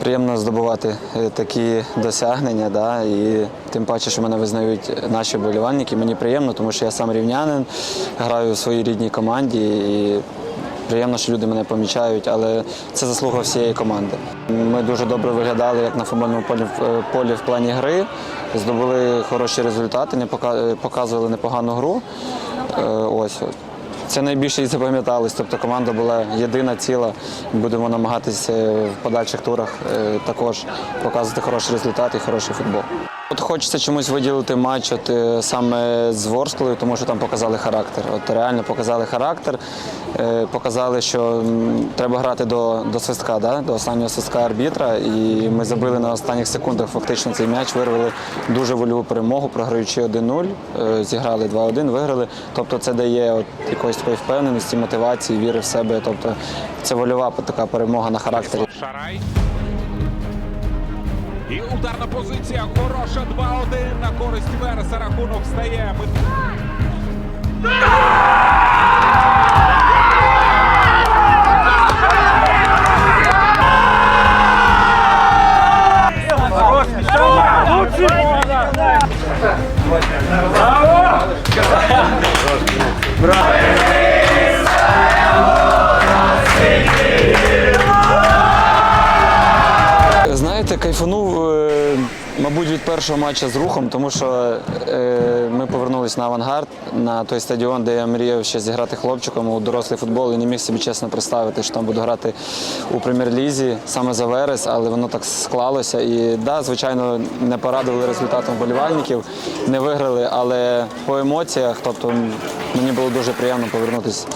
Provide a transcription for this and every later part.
Приємно здобувати е, такі досягнення, да, і тим паче, що мене визнають наші вболівальники. Мені приємно, тому що я сам рівнянин, граю у своїй рідній команді і приємно, що люди мене помічають, але це заслуга всієї команди. Ми дуже добре виглядали як на футбольному полі, в- полі в плані гри, здобули хороші результати, не показували непогану гру. Е, Ось. Це найбільше і запам'яталось. Тобто команда була єдина ціла. Будемо намагатися в подальших турах е, також показувати хороший результат і хороший футбол. От хочеться чомусь виділити матч от, е, саме з Ворсклою, тому що там показали характер. От реально показали характер, е, показали, що треба грати до, до свистка, да? до останнього свистка арбітра. І ми забили на останніх секундах фактично цей м'яч, вирвали дуже вольову перемогу, програючи 1-0, е, зіграли 2-1, виграли. Тобто це дає от якоїсь такої впевненості, мотивації, віри в себе. Тобто це вольова така перемога на характері. Шарай. І ударна позиція. Хороша 2-1 на користь Вереса. Рахунок стає. Ми- Знаєте, кайфанув, е, мабуть, від першого матча з рухом, тому що е, ми повернулись на авангард, на той стадіон, де я мріяв ще зіграти хлопчиком у дорослий футбол і не міг собі чесно представити, що там буду грати у прем'єр-лізі саме за верес, але воно так склалося. І да, звичайно, не порадували результатом вболівальників, не виграли, але по емоціях, тобто мені було дуже приємно повернутися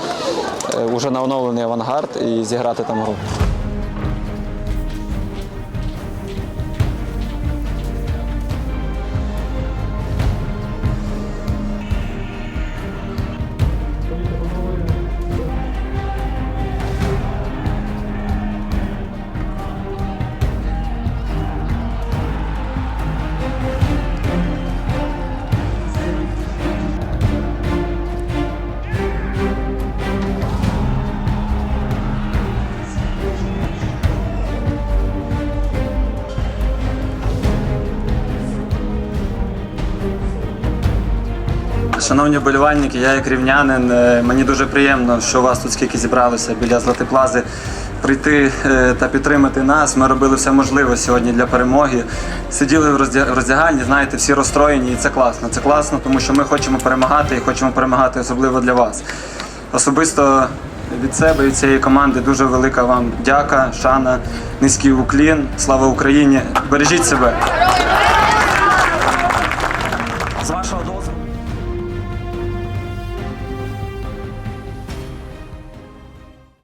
е, уже на оновлений авангард і зіграти там гру. Шановні вболівальники, я як рівнянин, е, мені дуже приємно, що вас тут скільки зібралося біля Златиплази. Прийти е, та підтримати нас. Ми робили все можливе сьогодні для перемоги. Сиділи в роздя- роздягальні, знаєте, всі розстроєні, і це класно. Це класно, тому що ми хочемо перемагати і хочемо перемагати особливо для вас. Особисто від себе і цієї команди дуже велика вам дяка, шана, низький уклін. Слава Україні! Бережіть себе!